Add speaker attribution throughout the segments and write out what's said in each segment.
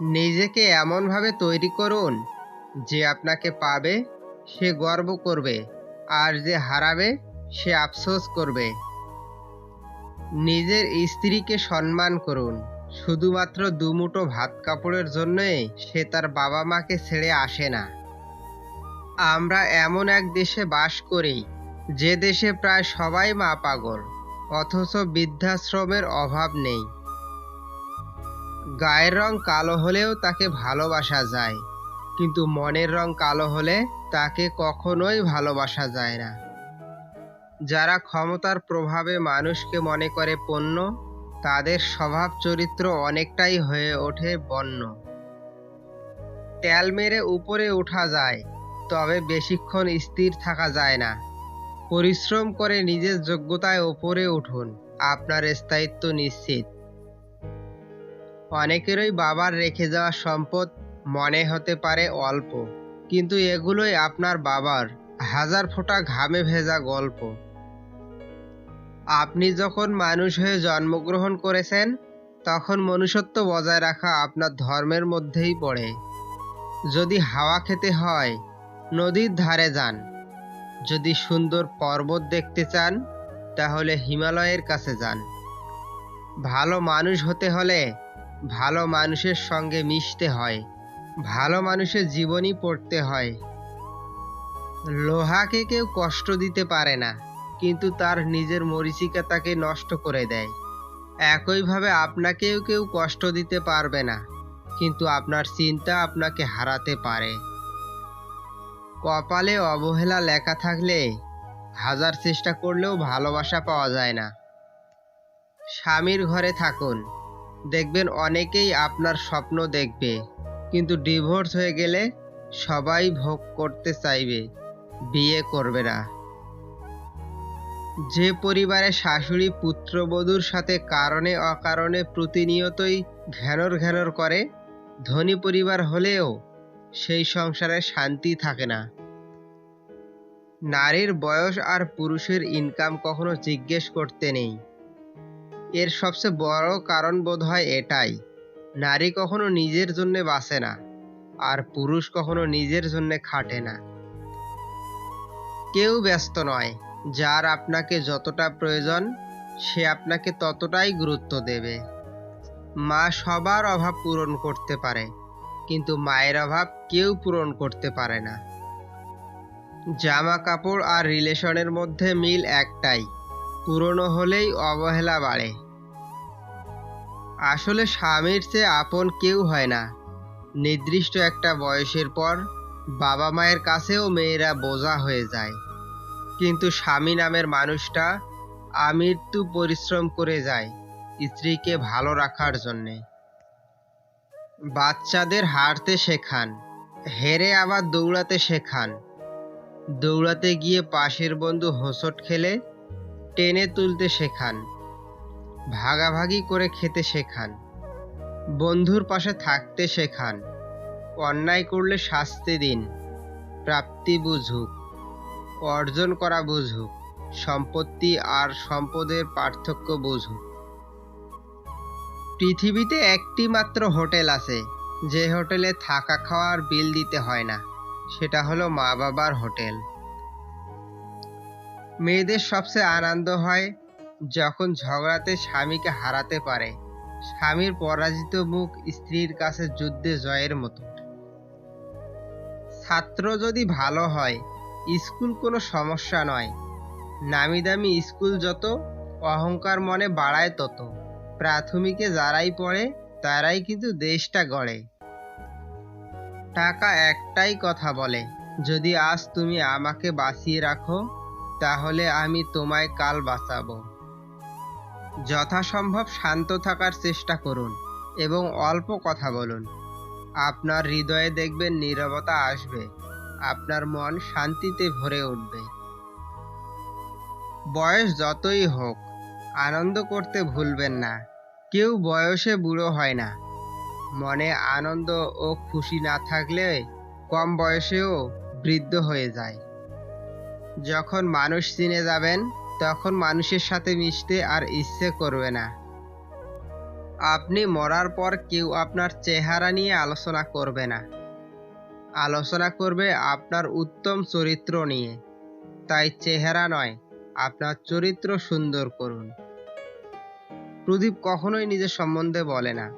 Speaker 1: নিজেকে এমনভাবে তৈরি করুন যে আপনাকে পাবে, সে গর্ব করবে, আর যে হারাবে, সে আফসোস করবে। নিজের স্ত্রীকে সম্মান করুন। শুধুমাত্র দুমুঠো ভাত কাপড়ের জন্যই সে তার বাবা মাকে ছেড়ে আসে না। আমরা এমন এক দেশে বাস করি, যে দেশে প্রায় সবাই মা পাগল, অথচ বৃদ্ধাশ্রমের অভাব নেই। গায়ের রং কালো হলেও তাকে ভালোবাসা যায়, কিন্তু মনের রং কালো হলে তাকে কখনোই ভালোবাসা যায় না। যারা ক্ষমতার প্রভাবে মানুষকে মনে করে পণ্য, তাদের স্বভাব চরিত্র অনেকটাই হয়ে ওঠে বন্য। তেল মেরে উপরে ওঠা যায়, তবে বেশিক্ষণ স্থির থাকা যায় না। পরিশ্রম করে নিজের যোগ্যতায় ওপরে উঠুন, আপনার স্থায়িত্ব নিশ্চিত। অনেকেরই বাবার রেখে যাওয়া সম্পদ মনে হতে পারে অল্প, কিন্তু এগুলোই আপনার বাবার হাজার ফোঁটা ঘামে ভেজা গল্প। আপনি যখন মানুষ হয়ে জন্মগ্রহণ করেছেন, তখন মনুষ্যত্ব বজায় রাখা আপনার ধর্মের মধ্যেই পড়ে। যদি হাওয়া খেতে হয়, নদীর ধারে যান। যদি সুন্দর পর্বত দেখতে চান, তাহলে হিমালয়ের কাছে যান। ভালো মানুষ হতে হলে ভালো মানুষের সঙ্গে মিশতে হয়। ভালো মানুষের জীবনই পড়তে হয়। লোহাকে কেউ কষ্ট দিতে পারে না, কিন্তু তার নিজের মরিচিকা তাকে নষ্ট করে দেয়। একইভাবে আপনাকেও কেউ কষ্ট দিতে পারবে না, কিন্তু আপনার চিন্তা আপনাকে হারাতে পারে। কপালে অবহেলা লেখা থাকলে হাজার চেষ্টা করলেও ভালোবাসা পাওয়া যায় না। স্বামীর ঘরে থাকুন। দেখবেন অনেকেই আপনার স্বপ্ন দেখবে, কিন্তু ডিভোর্স হয়ে গেলে সবাই ভোগ করতে চাইবে, বিয়ে করবে না। যে পরিবারে শাশুড়ি পুত্রবধূর সাথে কারণে অকারণে প্রতিনিয়তই ঘ্যানর ঘ্যানর করে, ধনী পরিবার হলেও সেই সংসারে শান্তি থাকে না। নারীর বয়স আর পুরুষের ইনকাম কখনো জিজ্ঞেস করতে নেই। এর সবচেয়ে বড় কারণ বোধ হয় এটাই। নারী কখনো নিজের জন্য বাঁচে না, আর পুরুষ কখনো নিজের জন্য খাটে না। কেউ ব্যস্ত নয়, যার আপনাকে যতটা প্রয়োজন, সে আপনাকে ততটাই গুরুত্ব দেবে। মা সবার অভাব পূরণ করতে পারে, কিন্তু মায়ের অভাব কেউ পূরণ করতে পারে না। জামা কাপড় আর রিলেশনের মধ্যে মিল একটাই পুরনো হলেই অবহেলা বাড়ে। আসলে স্বামীর চেয়ে আপন কেউ হয় না। নির্দিষ্ট একটা বয়সের পর বাবা মায়ের কাছেও মেয়েরা বোঝা হয়ে যায়। কিন্তু স্বামী নামের মানুষটা আমৃত্যু পরিশ্রম করে যায় স্ত্রীকে ভালো রাখার জন্যে। বাচ্চাদের হাঁটতে শেখান, হেরে আবার দৌড়াতে শেখান। দৌড়াতে গিয়ে পাশের বন্ধু হোঁচট খেলে টেনে তুলতে শেখান। ভাগাভাগি করে খেতে শেখান। বন্ধুর পাশে থাকতে শেখান। অন্যায় করলে শাস্তি দিন। প্রাপ্তি বুঝুক। অর্জন করা বুঝুক। সম্পত্তি আর সম্পদের পার্থক্য বুঝুক। পৃথিবীতে একটি মাত্র হোটেল আছে। যে হোটেলে থাকা খাওয়ার বিল দিতে হয় না। সেটা হলো মা বাবার হোটেল। মেয়েদের সবচেয়ে আনন্দ হয় যখন ঝগড়াতে স্বামীকে হারাতে পারে। স্বামীর পরাজিত মুখ স্ত্রীর কাছে যুদ্ধে জয়ের মতো। ছাত্র যদি ভালো হয়, স্কুল কোনো সমস্যা নয়। নামি দামি স্কুল যত, অহংকার মনে বাড়ায় তত। প্রাথমিকে যারাই পড়ে, তারাই কিন্তু দেশটা গড়ে। টাকা একটাই কথা বলে, যদি আজ তুমি আমাকে বাঁচিয়ে রাখো তাহলে আমি তোমায় কাল বাঁচাবো। যথাসম্ভব শান্ত থাকার চেষ্টা করুন এবং অল্প কথা বলুন। আপনার হৃদয়ে দেখবেন নীরবতা আসবে, আপনার মন শান্তিতে ভরে উঠবে। বয়স যতই হোক, আনন্দ করতে ভুলবেন না, কেউ বয়সে বুড়ো হয় না। মনে আনন্দ ও খুশি না থাকলে কম বয়সেও বৃদ্ধ হয়ে যায়। যখন মানুষ চিনে যাবেন, তখন মানুষের সাথে মিশতে আর ইচ্ছে করবে না। আপনি মরার পর কেউ আপনার চেহারা নিয়ে আলোচনা করবে না। আলোচনা করবে আপনার উত্তম চরিত্র নিয়ে। তাই চেহারা নয়, আপনার চরিত্র সুন্দর করুন। প্রদীপ কখনোই নিজের সম্বন্ধে বলে না।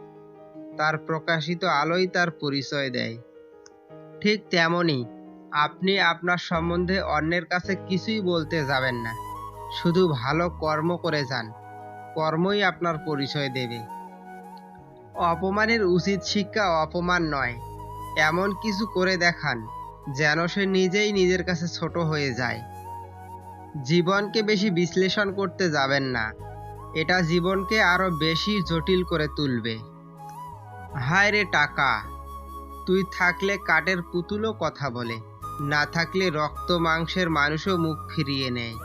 Speaker 1: তার প্রকাশিত আলোই তার পরিচয় দেয়। ঠিক তেমনই আপনি আপনার সম্বন্ধে অন্যের কাছে কিছুই বলতে যাবেন না। শুধু ভালো কর্ম করে যান। কর্মই আপনার পরিচয় দেবে। অপমানের উচিত শিক্ষা অপমান নয়। এমন কিছু করে দেখান, যেন সে নিজেই নিজের কাছে ছোট হয়ে যায়। জীবনকে বেশি বিশ্লেষণ করতে যাবেন না। এটা জীবনকে আরও বেশি জটিল করে তুলবে। হায় রে টাকা! তুই থাকলে কাঠের পুতুলও কথা বলে। না থাকলে রক্ত মাংসের মানুষও মুখ ফিরিয়ে নেয়।